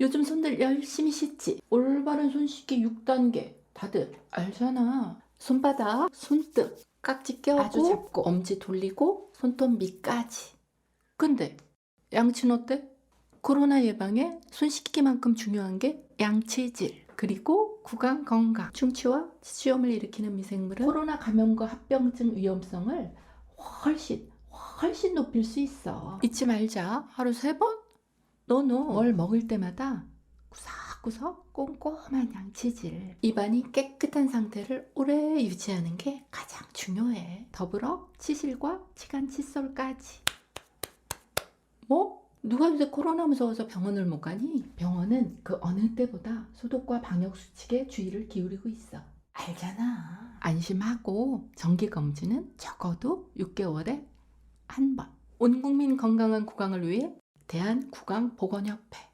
요즘 손들 열심히 씻지. 올바른 손 씻기 6단계. 다들 알잖아. 손바닥, 손등, 깍지 껴고 아주 잡고 엄지 돌리고 손톱 밑까지. 근데 양치는 어때? 코로나 예방에 손 씻기만큼 중요한 게 양치질. 그리고 구강 건강. 충치와 치주염을 일으키는 미생물은 코로나 감염과 합병증 위험성을 훨씬 훨씬 높일 수 있어. 잊지 말자. 하루 세 번? 너너 뭘 먹을 때마다 구석구석 꼼꼼한 양치질. 입안이 깨끗한 상태를 오래 유지하는 게 가장 중요해. 더불어 치실과 치간 칫솔까지. 뭐? 누가 요새 코로나 무서워서 병원을 못 가니? 병원은 그 어느 때보다 소독과 방역 수칙에 주의를 기울이고 있어. 알잖아. 안심하고 정기 검진은 적어도 6개월에 한 번. 온 국민 건강한 구강을 위해 대한구강보건협회